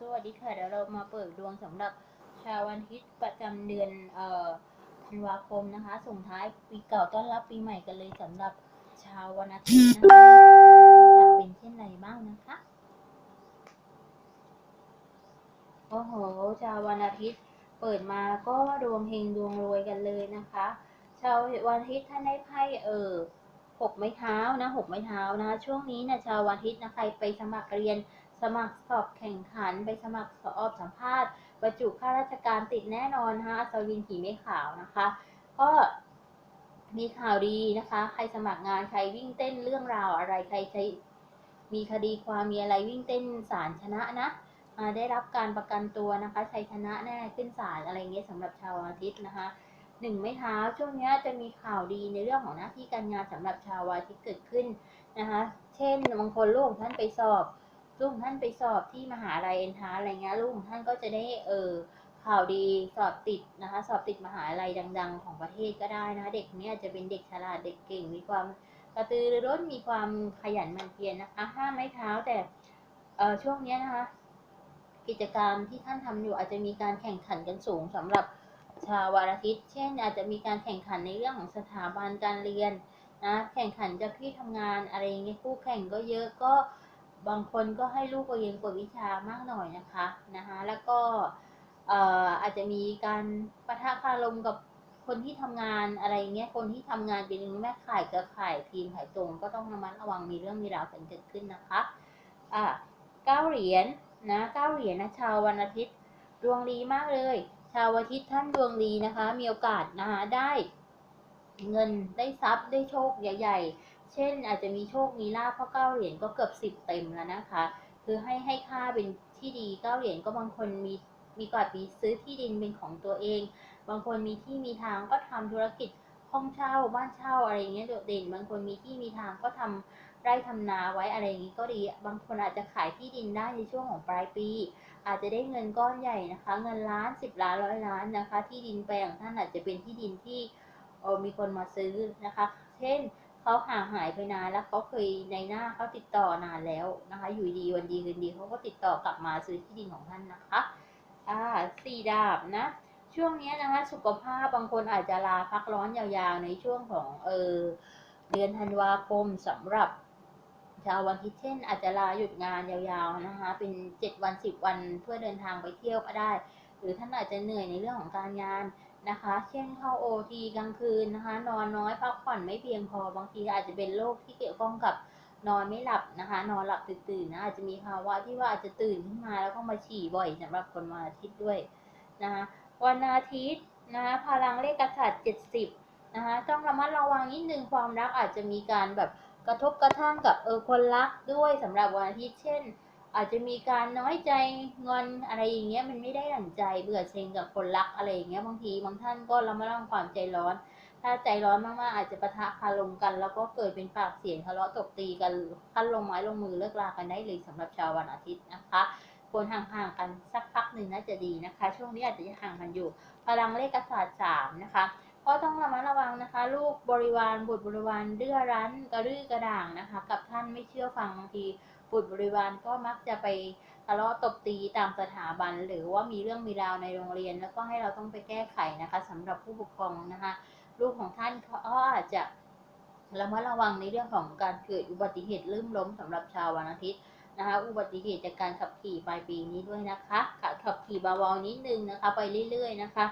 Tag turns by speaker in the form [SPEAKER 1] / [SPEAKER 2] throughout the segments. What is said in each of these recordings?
[SPEAKER 1] สวัสดีค่ะ เดี๋ยวเรามาเปิดดวงสำหรับชาววันอาทิตย์ประจำเดือนเอ่อธันวาคมนะคะ ส่งท้ายปีเก่าต้อนรับปีใหม่กันเลยสำหรับชาววันอาทิตย์นะคะจะเป็นเช่นไรบ้างนะคะ โอ้โห ชาววันอาทิตย์เปิดมาก็ดวงเฮงดวงรวยกันเลยนะคะ ชาววันอาทิตย์ท่านได้ไพ่เออหกไม้เท้านะหกไม้เท้านะคะช่วงนี้นะชาววันอาทิตย์นะใครไปสมัครเรียน สมัครสอบแข่งขัน ไปสมัครสอบสัมภาษณ์บรรจุข้าราชการติดแน่นอนนะคะอัศวินขี่ไม่ขาวนะคะ ก็มีข่าวดีนะคะ ใครสมัครงานใครวิ่งเต้นเรื่องราวอะไรใครใช้มีคดีความมีอะไรวิ่งเต้นศาลชนะนะอ่าได้รับการประกันตัวนะคะชัยชนะแน่ขึ้นศาลอะไรเงี้ยสำหรับชาวอาทิตย์นะคะหนึ่งไม่เท้าช่วงนี้จะมีข่าวดีในเรื่องของหน้าที่การงานสำหรับชาวอาทิตย์เกิดขึ้นนะคะ เช่นบางคนลูกของท่านไปสอบ ลูกท่านไปสอบที่มหาลัยเอ็นทาอะไรเงี้ยลูกท่านก็จะได้เออข่าวดีสอบติดนะคะ สอบติดมหาลัยดัง ๆ ของประเทศก็ได้นะคะเด็กคนนี้อาจะเป็นเด็กฉลาดเด็กเก่งมีความกระตือรือร้นมีความขยันหมั่นเพียรนะคะห้ามไม่เท้าแต่เออช่วงเนี้ยนะคะ กิจกรรมที่ท่านทำอยู่อาจจะมีการแข่งขันกันสูงสำหรับชาววันอาทิตย์เช่น อาจจะมีการแข่งขันในเรื่องของสถาบันการเรียนนะแข่งขันจากที่ทำงานอะไรเงี้ยคู่แข่งก็เยอะก็ บางคนก็ให้ลูกเรียนกวดวิชามากหน่อยนะคะนะคะแล้วก็เอ่ออาจจะมีการประทะคารมกับคนที่ทำงานอะไรเงี้ยคนที่ทำงานเป็นแม่ข่ายเครือข่ายทีมขายตรงก็ต้องระมัดระวังมีเรื่องมีราวกันเกิดขึ้นนะคะอะเก้าเหรียญนะเก้าเหรียญนะชาววันอาทิตย์ดวงดีมากเลย ชาววันอาทิตย์ท่านดวงดีนะคะ มีโอกาสนะคะได้เงินได้ทรัพย์ได้โชคใหญ่ ๆ เช่นอาจจะมีโชค มีลาภเพราะเก้าเหรียญก็เกือบสิบเต็มแล้วนะคะ คือให้ให้ค่าเป็นที่ดีเก้าเหรียญก็บางคนมีมีกอดมีซื้อที่ดินเป็นของตัวเอง บางคนมีที่มีทางก็ทำธุรกิจห้องเช่าบ้านเช่าอะไรอย่างเงี้ยโดดเด่น บางคนมีที่มีทางก็ทำไร่ทำนาไว้อะไรอย่างงี้ก็ดี บางคนอาจจะขายที่ดินได้ในช่วงของปลายปี อาจจะได้เงินก้อนใหญ่นะคะ เงินล้านสิบล้านร้อยล้านนะคะ ที่ดินแปลงท่านอาจจะเป็นที่ดินที่มีคนมาซื้อนะคะ เช่น เขาห่างหายไปนานแล้วเขาเคยในหน้าเขาติดต่อนานแล้วนะคะ อยู่ดีวันดีคืนดีเขาก็ติดต่อกลับมาซื้อที่ดินของท่านนะคะอ่าสี่ดาบนะช่วงนี้นะคะสุขภาพบางคนอาจจะลาพักร้อนยาวๆในช่วงของเออเดือนธันวาคมสำหรับชาววันอาทิตย์เช่น อาจจะลาหยุดงานยาวๆนะคะ เป็นเจ็ดวันสิบวันเพื่อเดินทางไปเที่ยวก็ได้ หรือท่านอาจจะเหนื่อยในเรื่องของการงาน นะคะ เช่นเข้าโอทีกลางคืนนะคะ นอนน้อยพักผ่อนไม่เพียงพอบางทีอาจจะเป็นโรคที่เกี่ยวข้องกับนอนไม่หลับนะคะ นอนหลับตื่นๆนะอาจจะมีภาวะที่ว่าอาจจะตื่นขึ้นมาแล้วก็มาฉี่บ่อยสำหรับคนวันอาทิตย์ด้วยนะคะวันอาทิตย์นะคะพลังเลขกษัตริย์เจ็ดสิบนะคะต้องระมัดระวังนิดนึงความรักอาจจะมีการแบบกระทบกระทั่งกับเออคนรักด้วยสำหรับวันอาทิตย์เช่น อาจจะมีการน้อยใจงอนอะไรอย่างเงี้ยมันไม่ได้ดั่งใจเบื่อเซ็งกับคนรักอะไรอย่างเงี้ยบางทีบางท่านก็ระมัดระวังความใจร้อน ถ้าใจร้อนมากๆอาจจะปะทะคารมกัน แล้วก็เกิดเป็นปากเสียงทะเลาะตบตีกันขั้นลงไม้ลงมือเลิกลากันได้เลยสำหรับชาววันอาทิตย์นะคะควรห่างๆกันสักพักหนึ่งน่าจะดีนะคะ ช่วงนี้อาจจะยังห่างกันอยู่ พลังเลขศาสตร์สามนะคะก็ต้องระมัดระวังนะคะ ลูกบริวารบุตรบริวารเดื้อรั้นกระรื้อกระด่างนะคะ กับท่านไม่เชื่อฟังบางที บุตรบริวารก็มักจะไปทะเลาะตบตีตามสถาบัน หรือว่ามีเรื่องมีราวในโรงเรียน แล้วก็ให้เราต้องไปแก้ไขนะคะสำหรับผู้ปกครองนะคะลูกของท่านก็อาจจะระมัดระวังในเรื่องของการเกิดอุบัติเหตุลื่นล้มสำหรับชาววันอาทิตย์นะคะอุบัติเหตุจากการขับขี่ปลายปีนี้ด้วยนะคะขับขับขี่เบาๆนิดนึงนะคะ ไปเรื่อย ๆ นะคะ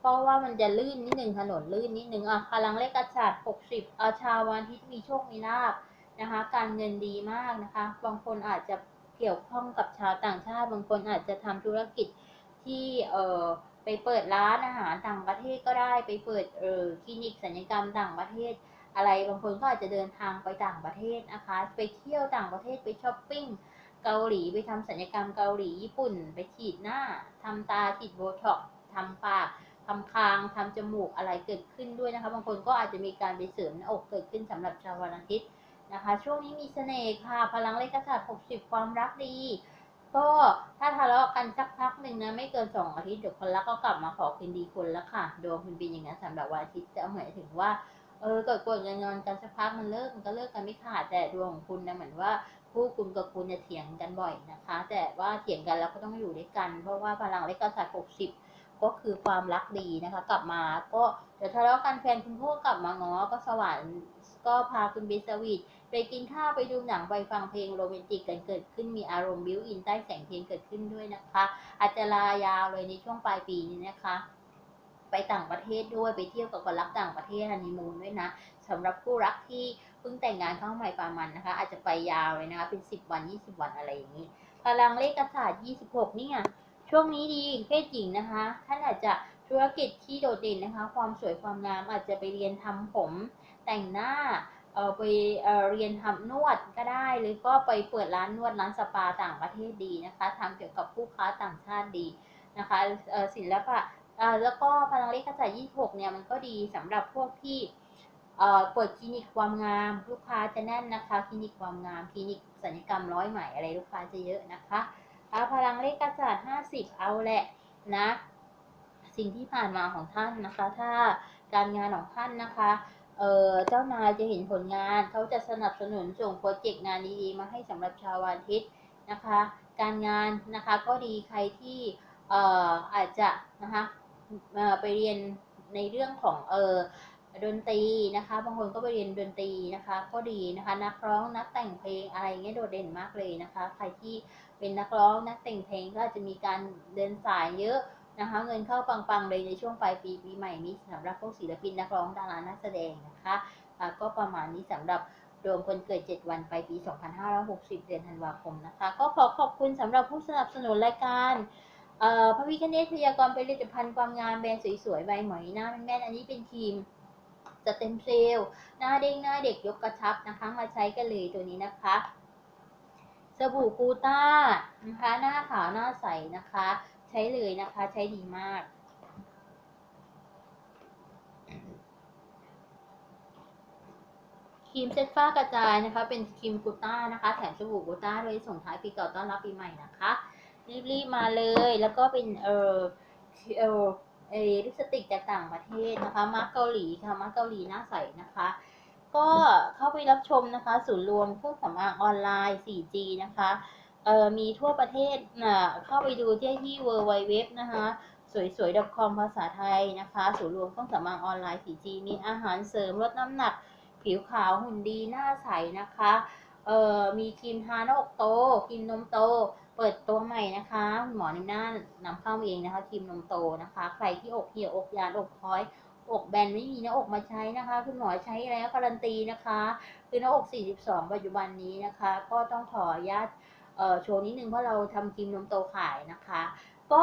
[SPEAKER 1] เพราะว่ามันจะลื่นนิดนึงถนนลื่นนิดนึงอะพลังเลขกระจาด60อาชาววันอาทิตย์มีโชคมีลาภ นะคะ การเงินดีมากนะคะ บางคนอาจจะเกี่ยวข้องกับชาวต่างชาติ บางคนอาจจะทำธุรกิจที่เอ่อไปเปิดร้านอาหารต่างประเทศก็ได้ ไปเปิดเอ่อคลินิกศัลยกรรมต่างประเทศ อะไร บางคนก็อาจจะเดินทางไปต่างประเทศนะคะ ไปเที่ยวต่างประเทศไปช้อปปิ้งเกาหลีไปทำศัลยกรรมเกาหลีญี่ปุ่น ไปฉีดหน้าทำตาฉีดโบท็อกซ์ทำปากทำคางทำจมูกอะไรเกิดขึ้นด้วยนะคะ บางคนก็อาจจะมีการไปเสริมหน้าอกเกิดขึ้นสำหรับชาววันอาทิตย์ นะคะ ช่วงนี้มีเสน่ห์ค่ะ พลังเลขศาสตร์60 ความรักดี ก็ถ้าทะเลาะกันสักพักหนึ่งนะไม่เกินสองอาทิตย์เดี๋ยวคนรักก็กลับมาขอคืนดีคนล้วค่ะดวงคุณเป็นอย่างนั้นสำหรับวันอาทิตย์จะหมายถึงว่าเออเกิดกดกันงอนกันสักพักมันเลิกมันก็เลิกกันไม่ขาดแต่ดวงของคุณนะเหมือนว่าคู่คุณกับคุณจะเถียงกันบ่อยนะคะ แต่ว่าเถียงกันแล้วก็ต้องอยู่ด้วยกัน เพราะว่าพลังเลขกษัตริย์60ก็คือความรักดีนะคะ กลับมาก็เดี๋ยวทะเลาะกันแฟนคุณพ่อกลับมาง้อก็สวรรค์ ก็พาคุณเบสวีทไปกินข้าวไปดูหนังไปฟังเพลงโรแมนติกกันเกิดขึ้นมีอารมณ์บิวอินใต้แสงเทียนเกิดขึ้นด้วยนะคะ อาจจะลายาวเลยในช่วงปลายปีนี้นะคะ ไปต่างประเทศด้วยไปเที่ยวกับคนรักต่างประเทศฮันนีมูนด้วยนะสำหรับคู่รักที่เพิ่งแต่งงานเข้าใหม่ประมาณนะคะ อาจจะไปยาวเลยนะคะเป็น 10 วัน 20 วันอะไรอย่างนี้พลังเลขกษัตริย์26 นี่ไงช่วงนี้ดีเพศหญิงนะคะท่านอาจจะธุรกิจที่โดดเด่นนะคะ ความสวยความงามอาจจะไปเรียนทำผม แต่งหน้าเออไปเออเรียนทำนวดก็ได้ หรือก็ไปเปิดร้านนวดร้านสปาต่างประเทศดีนะคะทำเกี่ยวกับผู้ค้าต่างชาติดีนะคะเอ่อศิลปะเอ่อแล้วก็พลังเลขกษัตริย์26 เนี่ยมันก็ดีสำหรับพวกที่เอ่อเปิดคลินิกความงาม ลูกค้าจะแน่นนะคะคลินิกความงามคลินิกศัลยกรรมร้อยไหม่อะไรลูกค้าจะเยอะนะคะเอาพลังเลขกษัตริย์50 เอาแหละนะ สิ่งที่ผ่านมาของท่านนะคะ ถ้าการงานของท่านนะคะ เอ่อเจ้านายจะเห็นผลงาน เขาจะสนับสนุนส่งโปรเจกต์งานดีๆ มาให้สำหรับชาววันอาทิตย์นะคะ การงานนะคะก็ดีใครที่เอ่ออาจจะนะคะไปเรียนในเรื่องของเอ่อดนตรีนะคะ บางคนก็ไปเรียนดนตรีนะคะ ก็ดีนะคะ นักร้องนักแต่งเพลงอะไรเงี้ยโดดเด่นมากเลยนะคะ ใครที่เป็นนักร้องนักแต่งเพลงก็อาจจะมีการเดินสายเยอะ นะคะ เงินเข้าปังๆเลยในช่วงปลายปีปีใหม่นี้สำหรับพวกศิลปินนักร้องดารานักแสดงนะคะะก็ประมาณนี้สำหรับรวมคนเกิด 7 วันไปปี 2560 เดือนธันวาคมนะคะ ก็ขอขอบคุณสำหรับผู้สนับสนุนรายการพระวิคเนตพยากรณ์ผลิตภัณฑ์ความงามแบรนด์สวยๆใบหมอยหน้าแม่นๆอันนี้เป็นครีมสเต็มเซลล์หน้าเด้งหน้าเด็กยกกระชับนะคะ มาใช้กันเลยตัวนี้นะคะสบู่กูต้านะคะหน้าขาวหน้าใสนะคะ ใช้เลยนะคะ ใช้ดีมากครีมเซ็ตฝ้ากระจายนะคะ เป็นครีมกูต้านะคะ แถมสบู่กูต้าด้วยส่งท้ายปีเก่าต้อนรับปีใหม่นะคะ รีบๆมาเลย แล้วก็เป็นเออเออเอลิปสติกจากต่างประเทศนะคะมาร์กเกาหลีค่ะมาร์กเกาหลีหน้าใสนะคะ ก็เข้าไปรับชมนะคะ ศูนย์รวมเครื่องสำอางออนไลน์ 4G นะคะ เอ่อมีทั่วประเทศนะเข้าไปดูที่ที่ w w w นะคะสวยๆ .com ภาษาไทยนะคะศูนย์รวมเครื่องสำอางออนไลน์ 4G มีอาหารเสริมลดน้ำหนัก ผิวขาวหุ่นดีหน้าใสนะคะเอ่อมีครีมทาหน้าอกโตครีมนมโต เปิดตัวใหม่นะคะคุณหมอในหน้านำเข้าเองนะคะครีมนมโตนะคะ ใครที่อกเหี่ยวอกยานอกคล้อยอกแบนไม่มีหน้าอกมาใช้นะคะ คุณหมอใช้แล้วการันตีนะคะ คือหน้าอก 42 ปัจจุบันนี้นะคะ ก็ต้องขออนุญาต โชว์นิดนึงเพราะเราทำครีมนมโตขายนะคะ ก็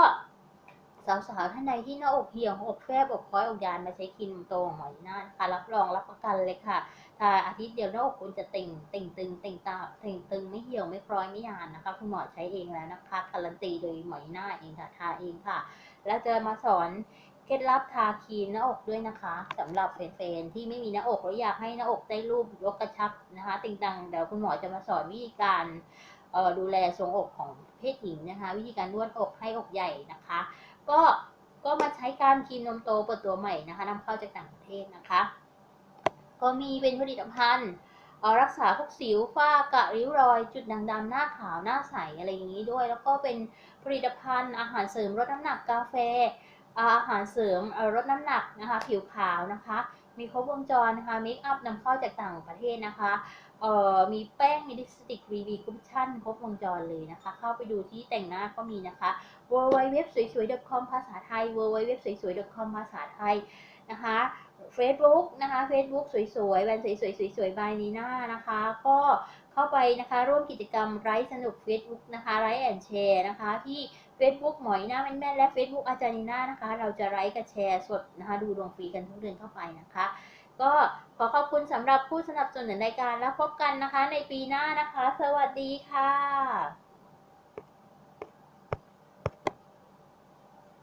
[SPEAKER 1] สาวๆท่านใดที่หน้าอกเหี่ยวอกแฟบอกคล้อยอกยานมาใช้ครีมนมโตของหมอหน้านะคะรับรองรับประกันเลยค่ะถ้าอาทิตย์เดียวหน้าอกคุณจะเต่งเต่งตึงเต่งตาเต่งตึงไม่เหี่ยวไม่คล้อยไม่ยานนะคะคุณหมอใช้เองแล้วนะคะการันตีโดยหมอหน้าเองค่ะทาเองค่ะ แล้วจะมาสอนเคล็ดลับทาครีมหน้าอกด้วยนะคะสำหรับแฟนๆที่ไม่มีหน้าอกแล้วอยากให้หน้าอกได้รูปยกกระชับนะคะติงตังเดี๋ยวคุณหมอจะมาสอนวิธีการ ดูแลทรงอกของเพศหญิงนะคะ วิธีการนวดอกให้อกใหญ่นะคะ ก็ก็มาใช้การครีมนมโตเปิดตัวใหม่นะคะนำเข้าจากต่างประเทศนะคะ ก็มีเป็นผลิตภัณฑ์รักษาพวกสิวฝ้ากระริ้วรอย จุดด่างดำหน้าขาวหน้าใสอะไรอย่างนี้ด้วย แล้วก็เป็นผลิตภัณฑ์อาหารเสริมลดน้ำหนักกาแฟอาหารเสริมลดน้ำหนักนะคะ ผิวขาวนะคะ มีครบวงจรนะคะเมคอัพนำเข้าจากต่างประเทศนะคะ เอ่อมีแป้งมีลิปสติกวีวีคุชชั่นครบวงจรเลยนะคะ เข้าไปดูที่แต่งหน้าก็มีนะคะ w w w สวยสวย .com ภาษาไทย w w w สวยสวย .com ภาษาไทยนะคะ Facebook นะคะ Facebook สวยๆแบรนด์สวยๆสวยๆบายนีน่านะคะ ก็เข้าไปนะคะ ร่วมกิจกรรมไร้สนุก Facebook นะคะไร้แอนแชร์นะคะ ที่ Facebook หมอยหน้าแม่นๆและ Facebook อาจารย์นีน่านะคะ เราจะไร้กับแชร์สดนะคะ ดูดวงฟรีกันทุกเดือนเข้าไปนะคะ ก็ขอขอบคุณสำหรับผู้สนับสนุนรายการแล้วพบกันนะคะในปีหน้านะคะ สวัสดีค่ะ